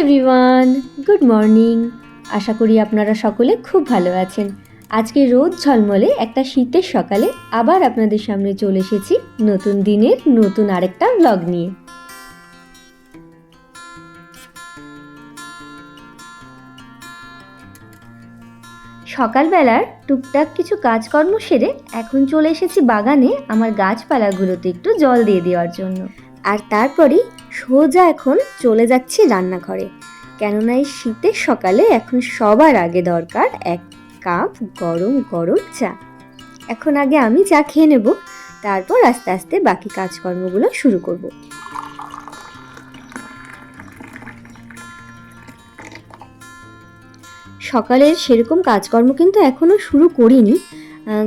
Everyone good morning আশা করি আপনারা সকলে খুব ভালো আছেন। আজকে রোদ ঝলমলে একটা শীতের সকালে আবার আপনাদের সামনে চলে এসেছি নতুন দিনের নতুন আরেকটা ব্লগ নিয়ে। সকালবেলার টুকটাক কিছু কাজকর্ম সেরে এখন চলে এসেছি বাগানে আমার গাছপালাগুলোতে একটু জল দিয়ে দেওয়ার জন্য। আর তারপরেই সোজা এখন চলে যাচ্ছি রান্নাঘরে। কেননা এই শীতের সকালে এখন সবার আগে দরকার এক কাপ গরম গরম চা। এখন আগে আমি চা খেয়ে নেব, তারপর আস্তে আস্তে বাকি কাজকর্মগুলো শুরু করব। সকালের সেরকম কাজকর্ম কিন্তু এখনও শুরু করিনি।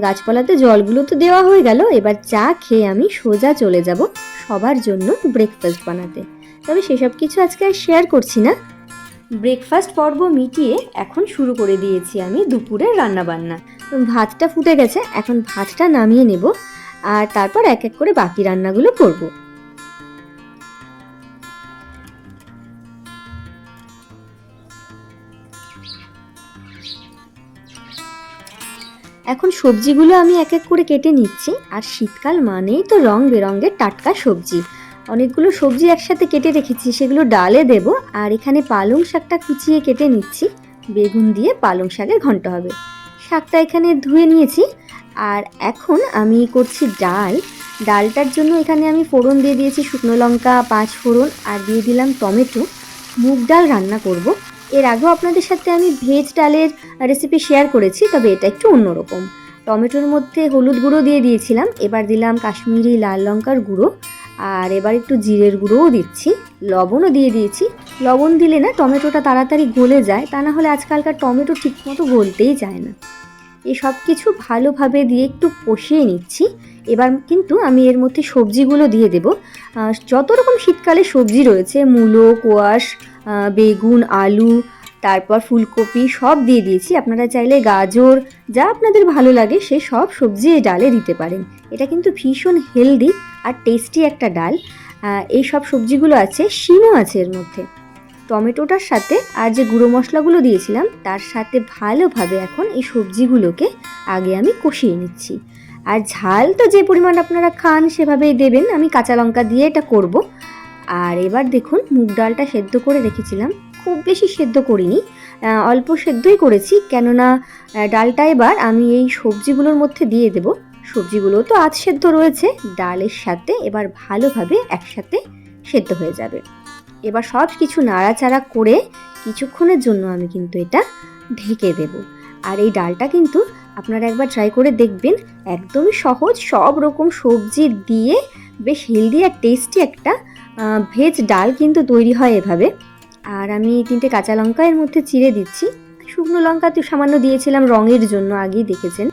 গাছপালাতে জলগুলো তো দেওয়া হয়ে গেল, এবার চা খেয়ে আমি সোজা চলে যাব। সবার জন্য ব্রেকফাস্ট বানাতে। তবে সেসব কিছু আজকে আর শেয়ার করছি না। ব্রেকফাস্ট পর্ব মিটিয়ে এখন শুরু করে দিয়েছি আমি দুপুরের রান্নাবান্না। ভাতটা ফুটে গেছে, এখন ভাতটা নামিয়ে নেব, আর তারপর এক এক করে বাকি রান্নাগুলো করব। এখন সবজিগুলো আমি এক এক করে কেটে নিচ্ছি। আর শীতকাল মানেই তো রং বেরঙের টাটকা সবজি। অনেকগুলো সবজি একসাথে কেটে রেখেছি, সেগুলো ডালে দেব। আর এখানে পালং শাকটা কুচিয়ে কেটে নিচ্ছি। বেগুন দিয়ে পালং শাকের ঘন্ট হবে। শাকটা এখানে ধুয়ে নিয়েছি। আর এখন আমি করছি ডাল। ডালটার জন্য এখানে আমি ফোড়ন দিয়ে দিয়েছি শুকনো লঙ্কা পাঁচ ফোড়ন আর দিয়ে দিলাম টমেটো। মুগ ডাল রান্না করব। এর আগেও আপনাদের সাথে আমি ভেজ ডালের রেসিপি শেয়ার করেছি, তবে এটা একটু অন্যরকম। টমেটোর মধ্যে হলুদ গুঁড়ো দিয়ে দিয়েছিলাম, এবার দিলাম কাশ্মীরি লাল লঙ্কার গুঁড়ো, আর এবার একটু জিরের গুঁড়োও দিচ্ছি, লবণও দিয়ে দিয়েছি। লবণ দিলে না টমেটোটা তাড়াতাড়ি গলে যায়, তা না হলে আজকালকার টমেটো ঠিকমতো গলতেই যায় না। এই সব কিছু ভালোভাবে দিয়ে একটু কষিয়ে নিচ্ছি, এবার কিন্তু আমি এর মধ্যে সবজিগুলো দিয়ে দেব। যত রকম শীতকালে সবজি রয়েছে, মূলো, কোয়াশ বেগুন, আলু, তারপর ফুলকপি সব দিয়ে দিয়েছি। আপনারা চাইলে গাজর, যা আপনাদের ভালো লাগে, সে সব সবজি এই ডালে দিতে পারেন। এটা কিন্তু ভীষণ হেলদি আর টেস্টি একটা ডাল। এই সব সবজিগুলো আছে, শিমও আছে এর মধ্যে। টমেটোটার সাথে আর যে গুঁড়ো মশলাগুলো দিয়েছিলাম, তার সাথে ভালোভাবে এখন এই সবজিগুলোকে আগে আমি কষিয়ে নিচ্ছি। আর ঝাল তো যে পরিমাণ আপনারা খান সেভাবেই দেবেন, আমি কাঁচা লঙ্কা দিয়ে এটা করব। আর এবার দেখুন, মুগ ডালটা সেদ্ধ করে রেখেছিলাম। খুব বেশি সেদ্ধ করিনি অল্প সেদ্ধই করেছি। কেননা ডালটা এবার আমি এই সবজিগুলোর মধ্যে দিয়ে দেব। সবজিগুলো তো আজ সেদ্ধ রয়েছে। ডালের সাথে এবার ভালোভাবে একসাথে সেদ্ধ হয়ে যাবে। এবার সব কিছু নাড়াচাড়া করে কিছুক্ষণের জন্য আমি কিন্তু এটা ঢেকে দেব। আর এই ডালটা কিন্তু আপনারা একবার ট্রাই করে দেখবেন, একদমই সহজ। সব রকম সবজি দিয়ে বেশ হেলদি আর টেস্টি একটা ভেজ ডাল কিন্তু তৈরি হয় এভাবে। আর আমি তিনটে কাঁচা লঙ্কা এর মধ্যে চিড়ে দিচ্ছি। শুকনো লঙ্কা তো সামান্য দিয়েছিলাম রঙের জন্য আগেই দেখেছেন।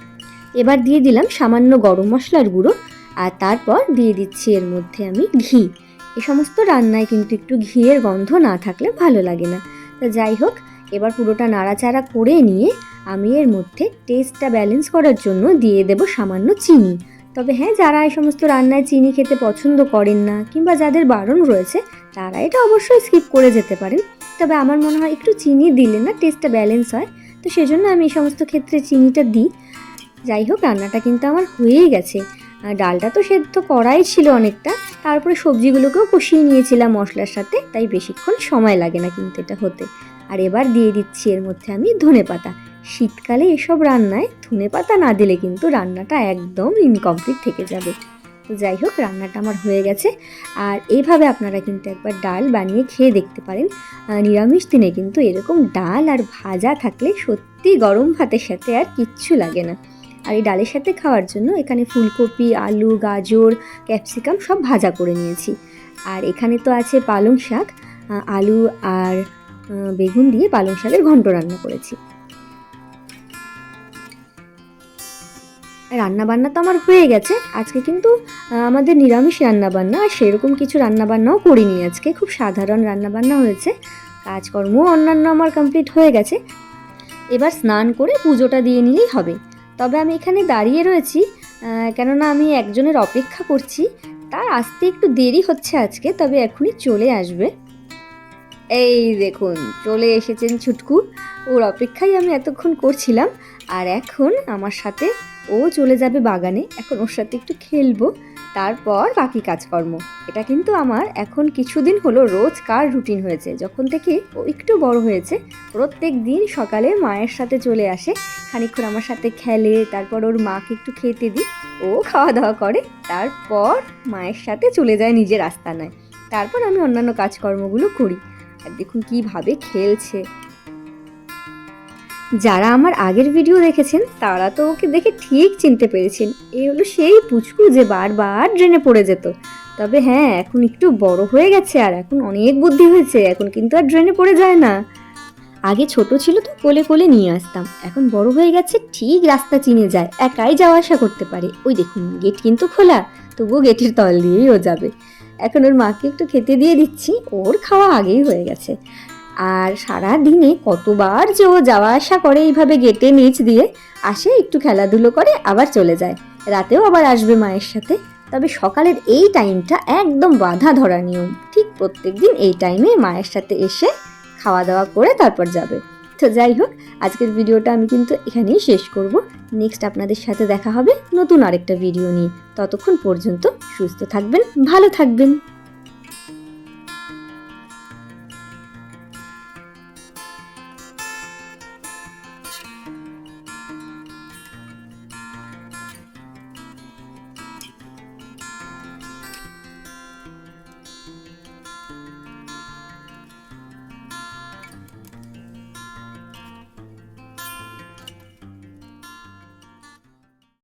এবার দিয়ে দিলাম সামান্য গরম মশলার গুঁড়ো। আর তারপর দিয়ে দিচ্ছি এর মধ্যে আমি ঘি। এ সমস্ত রান্নায় কিন্তু একটু ঘিয়ের গন্ধ না থাকলে ভালো লাগে না। তো যাই হোক, এবার পুরোটা নাড়াচাড়া করে নিয়ে আমি এর মধ্যে টেস্টটা ব্যালেন্স করার জন্য দিয়ে দেব সামান্য চিনি। তবে হ্যাঁ যারা এই সমস্ত রান্নায় চিনি খেতে পছন্দ করেন না কিংবা যাদের বারণ রয়েছে, তারা এটা অবশ্যই স্কিপ করে যেতে পারেন। তবে আমার মনে হয় একটু চিনি দিলে না টেস্টটা ব্যালেন্স হয়। তো সেজন্য আমি এই সমস্ত ক্ষেত্রে চিনিটা দিই। যাই হোক, রান্নাটা কিন্তু আমার হয়েই গেছে। আর ডালটা তো সেদ্ধ করাই ছিল অনেকটা। তারপরে সবজিগুলোকেও কষিয়ে নিয়েছিলাম মশলার সাথে, তাই বেশিক্ষণ সময় লাগে না কিন্তু এটা হতে। আর এবার দিয়ে দিচ্ছি এর মধ্যে আমি ধনে পাতা শীতকালে এসব রান্নায় ধনে পাতা না দিলে কিন্তু রান্নাটা একদম ইনকমপ্লিট থেকে যাবে। তো যাই হোক, রান্নাটা আমার হয়ে গেছে। আর এইভাবে আপনারা কিন্তু একবার ডাল বানিয়ে খেয়ে দেখতে পারেন। নিরামিষ দিনে কিন্তু এরকম ডাল আর ভাজা থাকলে সত্যি গরম ভাতের সাথে আর কিচ্ছু লাগে না। আর এই ডালের সাথে খাওয়ার জন্য এখানে ফুলকপি, আলু, গাজর, ক্যাপসিকাম সব ভাজা করে নিয়েছি। আর এখানে তো আছে পালং শাক। আলু আর বেগুন দিয়ে পালং শাকের ঘন্ট রান্না করেছি। রান্না বান্না তো আমার হয়ে গেছে। আজকে কিন্তু আমাদের নিরামিষ রান্না বান্না আর সেরকম কিছু রান্না বান্নাও করিনি আজকে। খুব সাধারণ রান্না বান্না হয়েছে। কাজকর্ম অন্যান্য আমার কমপ্লিট হয়ে গেছে। এবার স্নান করে পুজোটা দিয়ে নিলেই হবে। তবে আমি এখানে দাঁড়িয়ে রয়েছি কেননা আমি একজনের অপেক্ষা করছি। তার আসতে একটু দেরি হচ্ছে আজকে, তবে এখনই চলে আসবে। এই দেখুন, চলে এসেছেন ছুটকু। ওর অপেক্ষাই আমি এতক্ষণ করছিলাম, আর এখন আমার সাথে ও চলে যাবে বাগানে। এখন ওর সাথে একটু খেলব, তারপর বাকি কাজকর্ম। এটা কিন্তু আমার এখন কিছুদিন হলো রোজকার রুটিন হয়েছে। যখন থেকে ও একটু বড় হয়েছে, প্রত্যেক দিন সকালে মায়ের সাথে চলে আসে। খানিকক্ষণ আমার সাথে খেলে, তারপর ওর মাকে একটু খেতে দিই। ও খাওয়া দাওয়া করে, তারপর মায়ের সাথে চলে যায় নিজের আস্তানায়। তারপর আমি অন্যান্য কাজকর্মগুলো করি। আর দেখুন কীভাবে খেলছে। যারা আমার আগের ভিডিও দেখেছেন, তারা তো ওকে দেখে ঠিক চিনতে পেরেছেন। এই হলো সেই পুচকু যে বারবার ড্রেনে পড়ে যেত। তবে হ্যাঁ এখন একটু বড় হয়ে গেছে আর এখন অনেক বুদ্ধি হয়েছে, এখন কিন্তু আর ড্রেনে পড়ে যায় না। আগে ছোট ছিল তো, কোলে কোলে নিয়ে আসতাম। এখন বড় হয়ে গেছে, ঠিক রাস্তা চিনে যায়, একাই যাওয়া আসা করতে পারে। ওই দেখুন, গেট কিন্তু খোলা, তবুও গেটের তল দিয়েই ও যাবে। এখন ওর মাকে একটু খেতে দিয়ে দিচ্ছি, ওর খাওয়া আগেই হয়ে গেছে। আর সারা দিনে কতবার যে ও যাওয়া আসা করে এইভাবে গেটে নিচ দিয়ে, আসে একটু খেলাধুলো করে, আবার চলে যায়। রাতেও আবার আসবে মায়ের সাথে। তবে সকালের এই টাইমটা একদম বাধা ধরা নিয়ম। ঠিক প্রত্যেক দিন এই টাইমে মায়ের সাথে এসে খাওয়া দাওয়া করে তারপর যাবে। তো যাই হোক, আজকের ভিডিওটা আমি কিন্তু এখানেই শেষ করব। নেক্সট আপনাদের সাথে দেখা হবে নতুন আরেকটা ভিডিও নিয়ে। ততক্ষণ পর্যন্ত সুস্থ থাকবেন, ভালো থাকবেন।